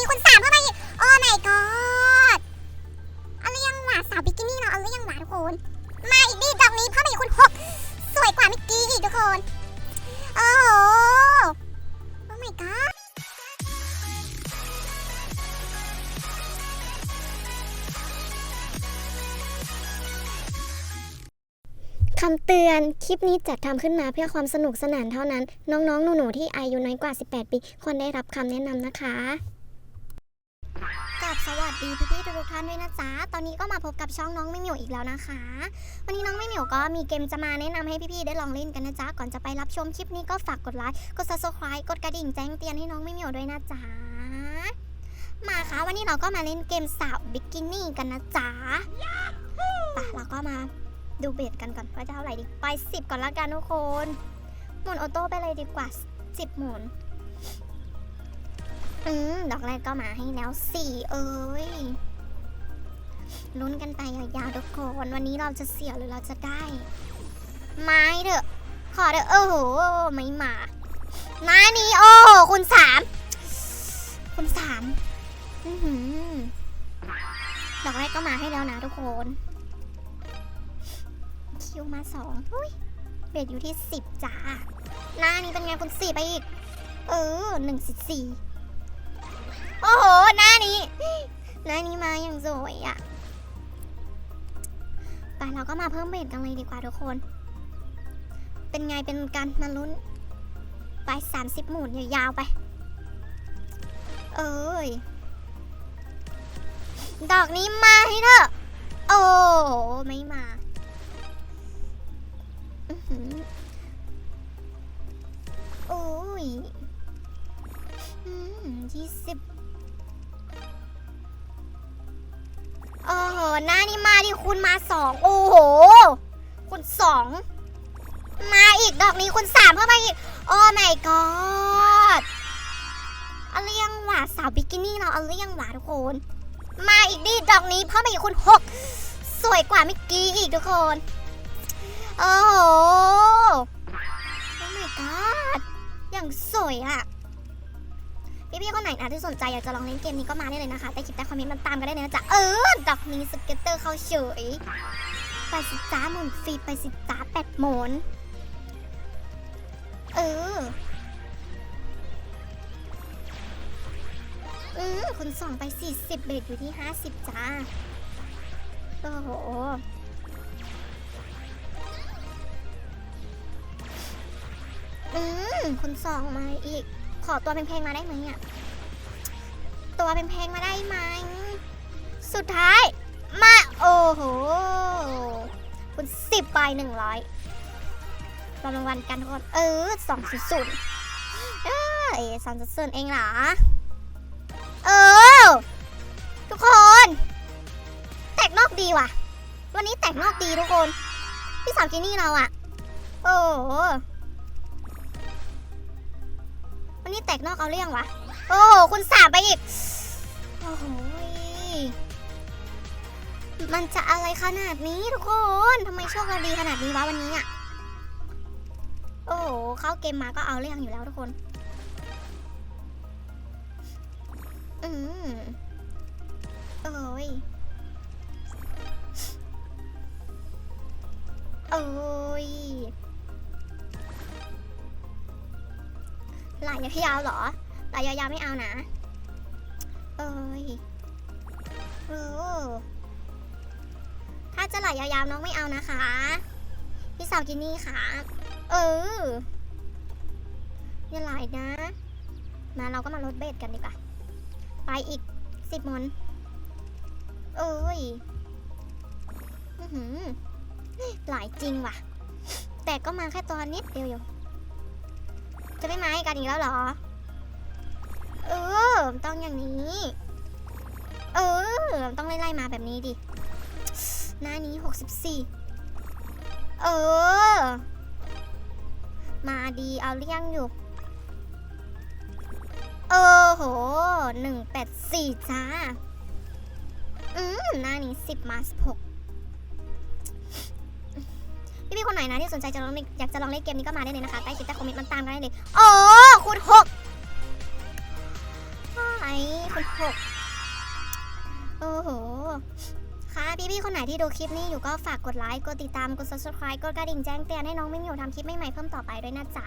นี้คุณสามเข้ามาอีกโอ้ my god เอาเรื่องหว่าสาวบิกินี่เราเอาเรื่องหว่าทุกคน มาอีกดิดอกนี้เพิ่มมาอีกคุณหกสวยกว่าเมื่อกี้อีกทุกคน โอ้โห โอ้ my god คำเตือน คลิปนี้จัดทำขึ้นมาเพื่อความสนุกสนานเท่านั้น น้องๆ หนูๆ ที่อายุน้อยกว่า 18 ปี ควรได้รับคำแนะนำนะคะ กับสวัสดีพี่ๆทุกท่านด้วยนะจ๊ะ ตอนนี้ก็มาพบกับช่องน้องไม่เหมียวอีกแล้วนะคะ วันนี้น้องไม่เหมียวก็มีเกมจะมาแนะนำให้พี่ๆได้ลองเล่นกันนะจ๊ะ ก่อนจะไปรับชมคลิปนี้ก็ฝากกดไลค์ กด subscribe กดกระดิ่งแจ้งเตือนให้น้องไม่เหมียวด้วยนะจ๊ะ มาค่ะวันนี้เราก็มาเล่นเกมสาวบิกินี่กันนะจ๊ะไปเราก็มาดูเบสกันก่อนว่าจะเท่าไหร่ดี ไปสิบก่อนละกันทุกคน หมุนออโต้ไปเลยดีกว่าสิบหมุน อืมดอกแรกก็มาให้แล้วสี่เอ้ยลุ้นกันไปยาวๆทุกคนวันนี้เราจะเสียหรือเราจะได้ ไม้เถอะขอเถอะโอ้โหไม่มาหน้านี้โอ้คุณสามคุณสามดอกแรกก็มาให้แล้วนะทุกคน คิวมาสองอุ้ยเบสอยู่ที่สิบจ้าหน้านี้เป็นไงคุณสี่ไปอีก เออหนึ่งสิบสี่ โอ้โห หน้านี้ หน้านี้มาอย่างสวยอะ่ะไปเราก็มาเพิ่มเบสกันเลยดีกว่าทุกคน เป็นไงเป็นกันมาลุ้น ไปสามสิบหมุนยาวๆไป เอ้ย ดอกนี้มาให้เถอะ อ้โหน้านี่มาดิคุณมาสองโอ้โห คุณสองมาอีกดอกนี้คุณสามเข้ามาอีก โอ้ my god อาเรื่องหว่าสาวบิกินี่เราอาเรื่องหว่าทุกคน มาอีกดิดอกนี้เพิ่มมาอีกคุณหกสวยกว่าเมื่อกี้อีกทุกคน โอ้โห โอ้ my god อย่างสวยอะ พี่ๆคนไหนนะที่สนใจอยากจะลองเล่นเกมนี้ก็มาได้เลยนะคะ แต่คลิปใต้คอมเมนต์มันตามกันได้เลยนะจ๊ะ เออดอกนี้สเก็ตเตอร์เขาเฉยไปสิจ้าหมุนฟรีไปสิจ้าแปดหมุนเอออืมคุณส่องไป40เบรกอยู่ที่50จ้า โอ้โหอืมคุณส่องมาอีก อตัวเป็นเพลงมาได้ไหมอะ ตัวเป็นเพลงมาได้ไหม สุดท้าย มา โอ้โหคุณสิบไปหนึ่งร้อยรางวัลกันทุกคน เออสองศูนย์ศูนย์เออสองศูนย์ศูนย์เองเหรอ เออ ทุกคน แตกนอกดีว่ะ วันนี้แตกนอกดีทุกคน พี่สาวกินนี่เราอะโอ้ วันนี้แตกนอกเอาเรื่องวะ โอ้โหคุณสาบไปอีก โอ้โห มันจะอะไรขนาดนี้ทุกคนทำไมโชคเราดีขนาดนี้วะวันนี้อะ โอ้โห เข้าเกมมาก็เอาเรื่องอยู่แล้วทุกคน อืมเอ้ยเอ้ย ไหลยาวๆเหรอไหลยาวๆไม่เอานะ เอ้ยเออถ้าจะไหลยาวๆน้องไม่เอานะคะ พี่สาวกินนี่ค่ะ เอออย่าไหลนะ มาเราก็มาลดเบสกันดีกว่า ไปอีกสิบมอนเอ้ยอื้อหือหลายจริงว่ะ แต่ก็มาแค่ตัวนิดเดียวอยู่ จะไม่มาให้กันอีกแล้วเหรอ เออ ต้องอย่างนี้ เออ ต้องไล่ๆมาแบบนี้ดิ หน้านี้ 64 เออ มาดีเอาเลี่ยงอยู่ เออโห 184 จ้า อืม หน้านี้ 10มา16 หกพี่พี่ๆคนไหนนะที่สนใจจะลองอยากจะลองเล่นเกมนี้ก็มาได้เลยนะคะใต้คลิปใต้คอมเมนต์มันตามกันได้เลยโอ้คุณหกไอ้คุณหกโอ้โหค่ะพี่ๆคนไหนที่ดูคลิปนี้อยู่ก็ฝากกดไลค์กดติดตามกด subscribe กดกระดิ่งแจ้งเตือนให้น้องไม่มีอยู่ทำคลิปใหม่ๆเพิ่มต่อไปด้วยนะจ๊ะ